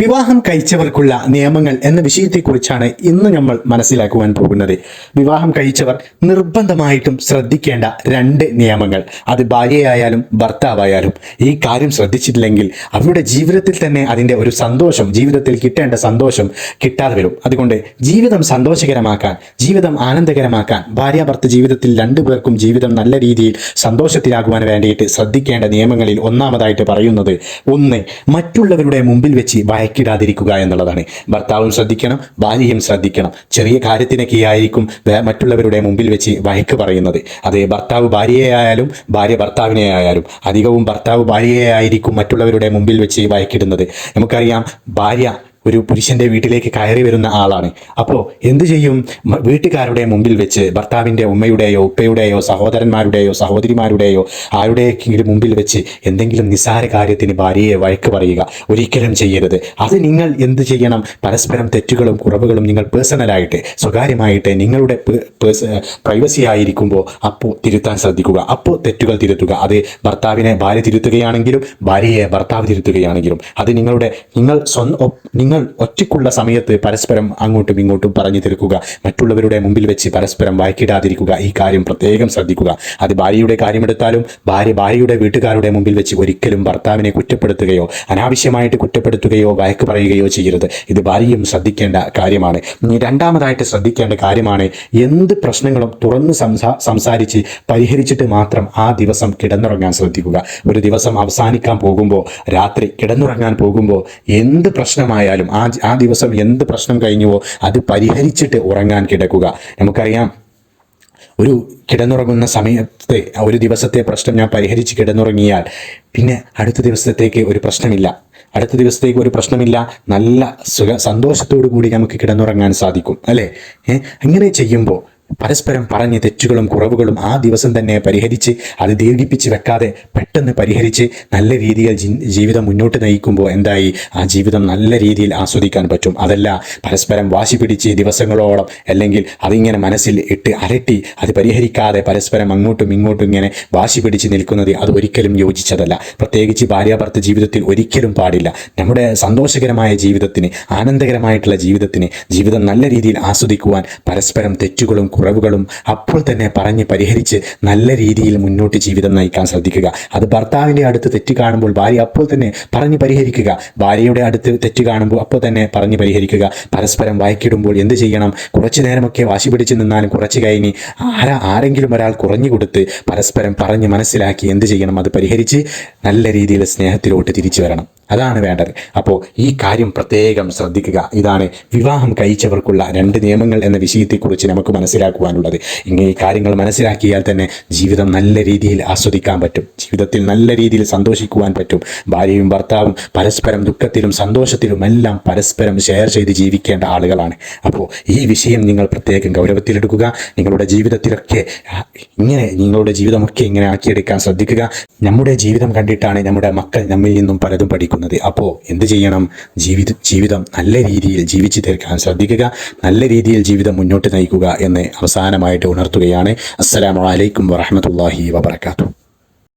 വിവാഹം കഴിച്ചവർക്കുള്ള നിയമങ്ങൾ എന്ന വിഷയത്തെക്കുറിച്ചാണ് ഇന്ന് നമ്മൾ മനസ്സിലാക്കുവാൻ പോകുന്നത്. വിവാഹം കഴിച്ചവർ നിർബന്ധമായിട്ടും ശ്രദ്ധിക്കേണ്ട രണ്ട് നിയമങ്ങൾ. അത് ഭാര്യയായാലും ഭർത്താവായാലും. ഈ കാര്യം ശ്രദ്ധിച്ചിട്ടില്ലെങ്കിൽ അവരുടെ ജീവിതത്തിൽ തന്നെ അതിന്റെ ഒരു സന്തോഷം ജീവിതത്തിൽ കിട്ടേണ്ട സന്തോഷം കിട്ടാതെ വരും. അതുകൊണ്ട് ജീവിതം സന്തോഷകരമാക്കാൻ ജീവിതം ആനന്ദകരമാക്കാൻ ഭാര്യ ഭർത്ത ജീവിതത്തിൽ രണ്ടു പേർക്കും ജീവിതം നല്ല രീതിയിൽ സന്തോഷത്തിലാകുവാൻ വേണ്ടിയിട്ട് ശ്രദ്ധിക്കേണ്ട നിയമങ്ങളിൽ ഒന്നാമതായിട്ട് പറയുന്നത് ഒന്ന് മറ്റുള്ളവരുടെ മുമ്പിൽ വെച്ച് ഭയക്കിടാതിരിക്കുക എന്നുള്ളതാണ്. ഭർത്താവും ശ്രദ്ധിക്കണം ഭാര്യയും ശ്രദ്ധിക്കണം. ചെറിയ കാര്യത്തിനൊക്കെ ആയിരിക്കും മറ്റുള്ളവരുടെ മുമ്പിൽ വെച്ച് വഴക്ക് പറയുന്നത്. അത് ഭർത്താവ് ഭാര്യയെ ആയാലും ഭാര്യ ഭർത്താവിനെ ആയാലും അധികവും ഭർത്താവ് ഭാര്യയെ ആയിരിക്കും മറ്റുള്ളവരുടെ മുമ്പിൽ വെച്ച് വഴക്കിടുന്നത്. നമുക്കറിയാം ഭാര്യ ഒരു പുരുഷന്റെ വീട്ടിലേക്ക് കയറി വരുന്ന ആളാണ്. അപ്പോൾ എന്ത് ചെയ്യും? വീട്ടുകാരുടെ മുമ്പിൽ വെച്ച് ഭർത്താവിന്റെ ഉമ്മയുടെയോ ഉപ്പയുടെയോ സഹോദരന്മാരുടെയോ സഹോദരിമാരുടെയോ ആരുടെയെങ്കിലും മുമ്പിൽ വെച്ച് എന്തെങ്കിലും നിസ്സാര കാര്യത്തിന് ഭാര്യയെ വഴക്ക് പറയുക. ഒരിക്കലും ചെയ്യരുത്. അത് നിങ്ങൾ എന്ത് ചെയ്യണം? പരസ്പരം തെറ്റുകളും കുറവുകളും നിങ്ങൾ പേഴ്സണലായിട്ട് സ്വകാര്യമായിട്ട് നിങ്ങളുടെ പ്രൈവസി ആയിരിക്കുമ്പോൾ അപ്പോൾ തിരുത്താൻ ശ്രദ്ധിക്കുക. അപ്പോൾ തെറ്റുകൾ തിരുത്തുക. അത് ഭർത്താവിനെ ഭാര്യ തിരുത്തുകയാണെങ്കിലും ഭാര്യയെ ഭർത്താവ് തിരുത്തുകയാണെങ്കിലും. അത് നിങ്ങളുടെ നിങ്ങൾ സ്വന്തം നിങ്ങൾ ഒറ്റയ്ക്കുള്ള സമയത്ത് പരസ്പരം അങ്ങോട്ടും ഇങ്ങോട്ടും പറഞ്ഞു തീർക്കുക മറ്റുള്ളവരുടെ മുമ്പിൽ വെച്ച് പരസ്പരം വായിക്കിടാതിരിക്കുക. ഈ കാര്യം പ്രത്യേകം ശ്രദ്ധിക്കുക. അത് ഭാര്യയുടെ കാര്യമെടുത്താലും ഭാര്യ ഭാര്യയുടെ വീട്ടുകാരുടെ മുമ്പിൽ വെച്ച് ഒരിക്കലും ഭർത്താവിനെ കുറ്റപ്പെടുത്തുകയോ അനാവശ്യമായിട്ട് കുറ്റപ്പെടുത്തുകയോ വഴക്ക് പറയുകയോ ചെയ്യരുത്. ഇത് ഭാര്യയും ശ്രദ്ധിക്കേണ്ട കാര്യമാണ്. ഇനി രണ്ടാമതായിട്ട് ശ്രദ്ധിക്കേണ്ട കാര്യമാണ് എന്ത് പ്രശ്നങ്ങളും തുറന്ന് സംസാ സംസാരിച്ച് പരിഹരിച്ചിട്ട് മാത്രം ആ ദിവസം കിടന്നുറങ്ങാൻ ശ്രദ്ധിക്കുക. ഒരു ദിവസം അവസാനിക്കാൻ പോകുമ്പോൾ രാത്രി കിടന്നുറങ്ങാൻ പോകുമ്പോൾ എന്ത് പ്രശ്നമായാലും ആ ആ ദിവസം എന്ത് പ്രശ്നം കഴിഞ്ഞുവോ അത് പരിഹരിച്ചിട്ട് ഉറങ്ങാൻ കിടക്കുക. നമുക്കറിയാം ഒരു കിടന്നുറങ്ങുന്ന സമയത്തെ ഒരു ദിവസത്തെ പ്രശ്നം ഞാൻ പരിഹരിച്ച് കിടന്നുറങ്ങിയാൽ പിന്നെ അടുത്ത ദിവസത്തേക്ക് ഒരു പ്രശ്നമില്ല. അടുത്ത ദിവസത്തേക്ക് ഒരു പ്രശ്നമില്ല. നല്ല സുഖ സന്തോഷത്തോടു കൂടി നമുക്ക് കിടന്നുറങ്ങാൻ സാധിക്കും. അല്ലേ? അങ്ങനെ ചെയ്യുമ്പോൾ പരസ്പരം പറഞ്ഞ് തെറ്റുകളും കുറവുകളും ആ ദിവസം തന്നെ പരിഹരിച്ച് അത് ദീർഘിപ്പിച്ച് വെക്കാതെ പെട്ടെന്ന് പരിഹരിച്ച് നല്ല രീതിയിൽ ജീവിതം മുന്നോട്ട് നയിക്കുമ്പോൾ എന്തായി? ആ ജീവിതം നല്ല രീതിയിൽ ആസ്വദിക്കാൻ പറ്റും. അതല്ല പരസ്പരം വാശി പിടിച്ച് ദിവസങ്ങളോളം അല്ലെങ്കിൽ അതിങ്ങനെ മനസ്സിൽ ഇട്ട് അരട്ടി അത് പരിഹരിക്കാതെ പരസ്പരം അങ്ങോട്ടും ഇങ്ങോട്ടും ഇങ്ങനെ വാശി പിടിച്ച് നിൽക്കുന്നത് അത് ഒരിക്കലും യോജിച്ചതല്ല. പ്രത്യേകിച്ച് ഭാര്യാഭർത്ത ജീവിതത്തിൽ ഒരിക്കലും പാടില്ല. നമ്മുടെ സന്തോഷകരമായ ജീവിതത്തിന് ആനന്ദകരമായിട്ടുള്ള ജീവിതത്തിന് ജീവിതം നല്ല രീതിയിൽ ആസ്വദിക്കുവാൻ പരസ്പരം തെറ്റുകളും കുറവുകളും അപ്പോൾ തന്നെ പറഞ്ഞ് പരിഹരിച്ച് നല്ല രീതിയിൽ മുന്നോട്ട് ജീവിതം നയിക്കാൻ ശ്രദ്ധിക്കുക. അത് ഭർത്താവിന്റെ അടുത്ത് തെറ്റ് കാണുമ്പോൾ ഭാര്യ അപ്പോൾ തന്നെ പറഞ്ഞ് പരിഹരിക്കുക. ഭാര്യയുടെ അടുത്ത് തെറ്റ് കാണുമ്പോൾ അപ്പോൾ തന്നെ പറഞ്ഞ് പരിഹരിക്കുക. പരസ്പരം വായിക്കിടുമ്പോൾ എന്ത് ചെയ്യണം? കുറച്ചു നേരമൊക്കെ വാശി പിടിച്ച് നിന്നാലും കുറച്ച് കഴിഞ്ഞ് ആരാ ആരെങ്കിലും ഒരാൾ കുറഞ്ഞു കൊടുത്ത് പരസ്പരം പറഞ്ഞ് മനസ്സിലാക്കി എന്ത് ചെയ്യണം? അത് പരിഹരിച്ച് നല്ല രീതിയിൽ സ്നേഹത്തിലോട്ട് തിരിച്ചു വരണം. അതാണ് വേണ്ടത്. അപ്പോൾ ഈ കാര്യം പ്രത്യേകം ശ്രദ്ധിക്കുക. ഇതാണ് വിവാഹം കഴിച്ചവർക്കുള്ള രണ്ട് നിയമങ്ങൾ എന്ന വിഷയത്തെക്കുറിച്ച് നമുക്ക് മനസ്സിലാക്കുവാനുള്ളത്. ഇങ്ങനെ ഈ കാര്യങ്ങൾ മനസ്സിലാക്കിയാൽ തന്നെ ജീവിതം നല്ല രീതിയിൽ ആസ്വദിക്കാൻ പറ്റും. ജീവിതത്തിൽ നല്ല രീതിയിൽ സന്തോഷിക്കുവാൻ പറ്റും. ഭാര്യയും ഭർത്താവും പരസ്പരം ദുഃഖത്തിലും സന്തോഷത്തിലും എല്ലാം പരസ്പരം ഷെയർ ചെയ്ത് ജീവിക്കേണ്ട ആളുകളാണ്. അപ്പോൾ ഈ വിഷയം നിങ്ങൾ പ്രത്യേകം ഗൗരവത്തിലെടുക്കുക നിങ്ങളുടെ ജീവിതത്തിലൊക്കെ ഇങ്ങനെ നിങ്ങളുടെ ജീവിതമൊക്കെ ഇങ്ങനെ ആക്കിയെടുക്കാൻ ശ്രദ്ധിക്കുക. നമ്മുടെ ജീവിതം കണ്ടിട്ടാണ് നമ്മുടെ മക്കൾ നമ്മിൽ നിന്നും പലതും പഠിക്കുന്നത്. അപ്പോൾ എന്ത് ചെയ്യണം? ജീവിത ജീവിതം നല്ല രീതിയിൽ ജീവിച്ചു തീർക്കാൻ ശ്രദ്ധിക്കുക. നല്ല രീതിയിൽ ജീവിതം മുന്നോട്ട് നയിക്കുക എന്ന് അവസാനമായിട്ട് ഉണർത്തുകയാണ്. അസ്സലാമു അലൈക്കും വറഹമത്തല്ലാഹി വബർക്കാത്തു